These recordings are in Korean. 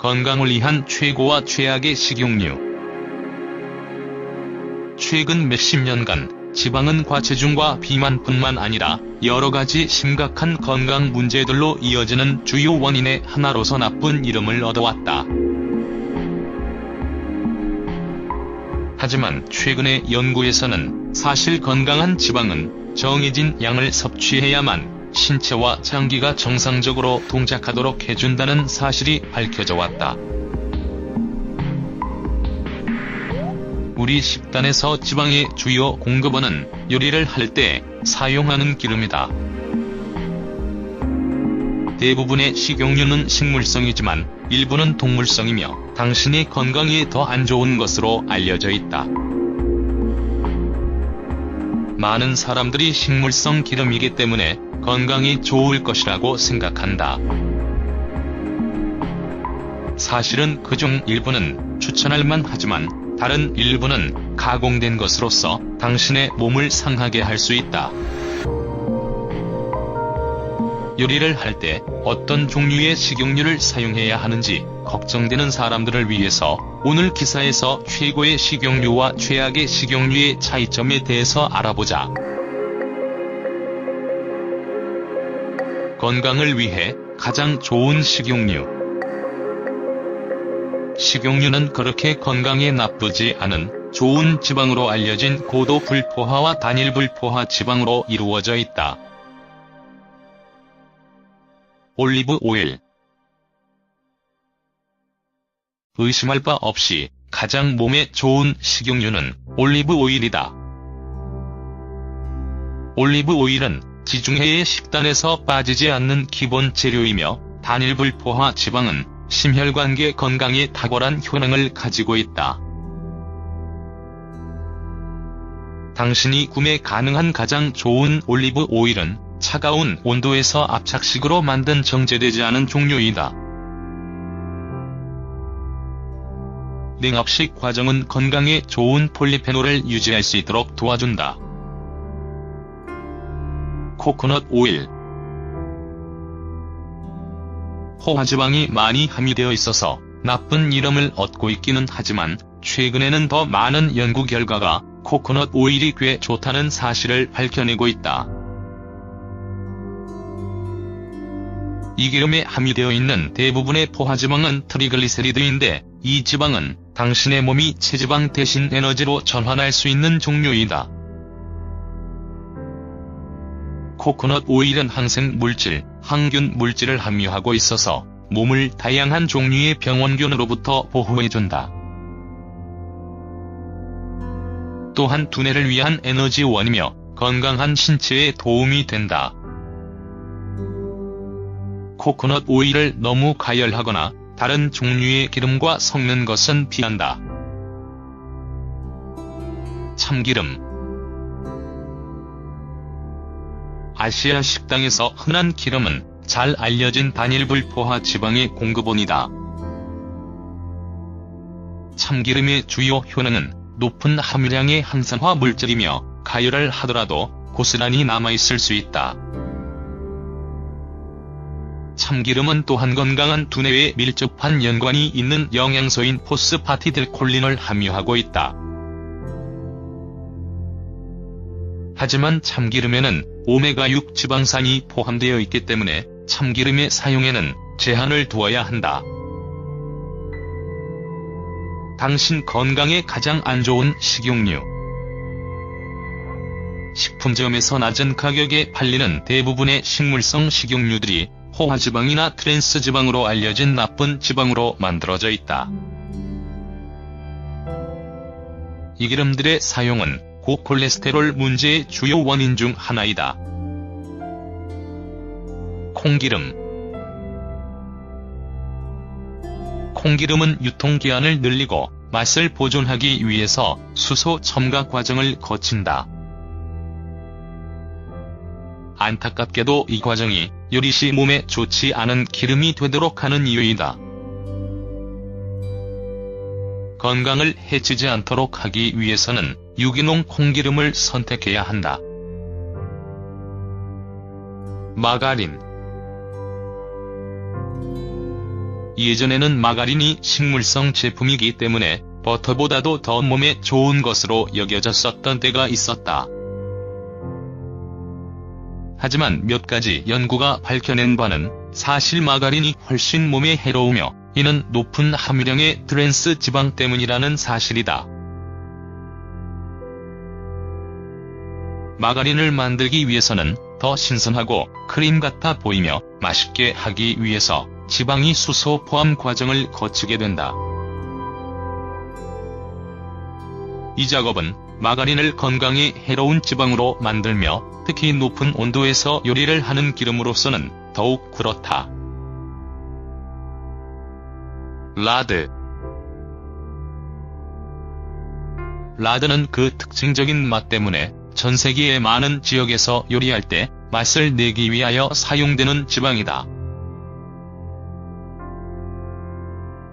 건강을 위한 최고와 최악의 식용유. 최근 몇십 년간 지방은 과체중과 비만뿐만 아니라 여러 가지 심각한 건강 문제들로 이어지는 주요 원인의 하나로서 나쁜 이름을 얻어왔다. 하지만 최근의 연구에서는 사실 건강한 지방은 정해진 양을 섭취해야만 신체와 장기가 정상적으로 동작하도록 해준다는 사실이 밝혀져 왔다. 우리 식단에서 지방의 주요 공급원은 요리를 할 때 사용하는 기름이다. 대부분의 식용유는 식물성이지만 일부는 동물성이며 당신의 건강에 더 안 좋은 것으로 알려져 있다. 많은 사람들이 식물성 기름이기 때문에 건강이 좋을 것이라고 생각한다. 사실은 그 중 일부는 추천할 만 하지만 다른 일부는 가공된 것으로서 당신의 몸을 상하게 할 수 있다. 요리를 할 때 어떤 종류의 식용유를 사용해야 하는지 걱정되는 사람들을 위해서 오늘 기사에서 최고의 식용유와 최악의 식용유의 차이점에 대해서 알아보자. 건강을 위해 가장 좋은 식용유. 식용유는 그렇게 건강에 나쁘지 않은 좋은 지방으로 알려진 고도 불포화와 단일 불포화 지방으로 이루어져 있다. 올리브 오일 의심할 바 없이 가장 몸에 좋은 식용유는 올리브 오일이다. 올리브 오일은 지중해의 식단에서 빠지지 않는 기본 재료이며 단일 불포화 지방은 심혈관계 건강에 탁월한 효능을 가지고 있다. 당신이 구매 가능한 가장 좋은 올리브 오일은 차가운 온도에서 압착식으로 만든 정제되지 않은 종류이다. 냉압식 과정은 건강에 좋은 폴리페놀을 유지할 수 있도록 도와준다. 코코넛 오일 포화지방이 많이 함유되어 있어서 나쁜 이름을 얻고 있기는 하지만 최근에는 더 많은 연구 결과가 코코넛 오일이 꽤 좋다는 사실을 밝혀내고 있다. 이 기름에 함유되어 있는 대부분의 포화지방은 트리글리세리드인데 이 지방은 당신의 몸이 체지방 대신 에너지로 전환할 수 있는 종류이다. 코코넛 오일은 항생 물질, 항균 물질을 함유하고 있어서 몸을 다양한 종류의 병원균으로부터 보호해준다. 또한 두뇌를 위한 에너지원이며 건강한 신체에 도움이 된다. 코코넛 오일을 너무 가열하거나 다른 종류의 기름과 섞는 것은 피한다. 참기름 아시아 식당에서 흔한 기름은 잘 알려진 단일불포화 지방의 공급원이다. 참기름의 주요 효능은 높은 함유량의 항산화 물질이며 가열을 하더라도 고스란히 남아있을 수 있다. 참기름은 또한 건강한 두뇌에 밀접한 연관이 있는 영양소인 포스파티딜콜린을 함유하고 있다. 하지만 참기름에는 오메가6 지방산이 포함되어 있기 때문에 참기름의 사용에는 제한을 두어야 한다. 당신 건강에 가장 안 좋은 식용유 식품점에서 낮은 가격에 팔리는 대부분의 식물성 식용유들이 포화지방이나 트랜스지방으로 알려진 나쁜 지방으로 만들어져 있다. 이 기름들의 사용은 고콜레스테롤 문제의 주요 원인 중 하나이다. 콩기름 콩기름은 유통기한을 늘리고 맛을 보존하기 위해서 수소 첨가 과정을 거친다. 안타깝게도 이 과정이 요리 시 몸에 좋지 않은 기름이 되도록 하는 이유이다. 건강을 해치지 않도록 하기 위해서는 유기농 콩기름을 선택해야 한다. 마가린 예전에는 마가린이 식물성 제품이기 때문에 버터보다도 더 몸에 좋은 것으로 여겨졌었던 때가 있었다. 하지만 몇 가지 연구가 밝혀낸 바는 사실 마가린이 훨씬 몸에 해로우며 이는 높은 함유량의 트랜스 지방 때문이라는 사실이다. 마가린을 만들기 위해서는 더 신선하고 크림 같아 보이며 맛있게 하기 위해서 지방이 수소 포함 과정을 거치게 된다. 이 작업은 마가린을 건강에 해로운 지방으로 만들며 특히 높은 온도에서 요리를 하는 기름으로서는 더욱 그렇다. 라드 라드는 그 특징적인 맛 때문에 전 세계의 많은 지역에서 요리할 때 맛을 내기 위하여 사용되는 지방이다.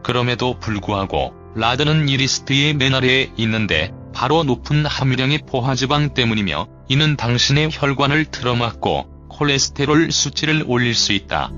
그럼에도 불구하고 라드는 이 리스트의 맨 아래에 있는데 바로 높은 함유량의 포화지방 때문이며 이는 당신의 혈관을 틀어막고 콜레스테롤 수치를 올릴 수 있다.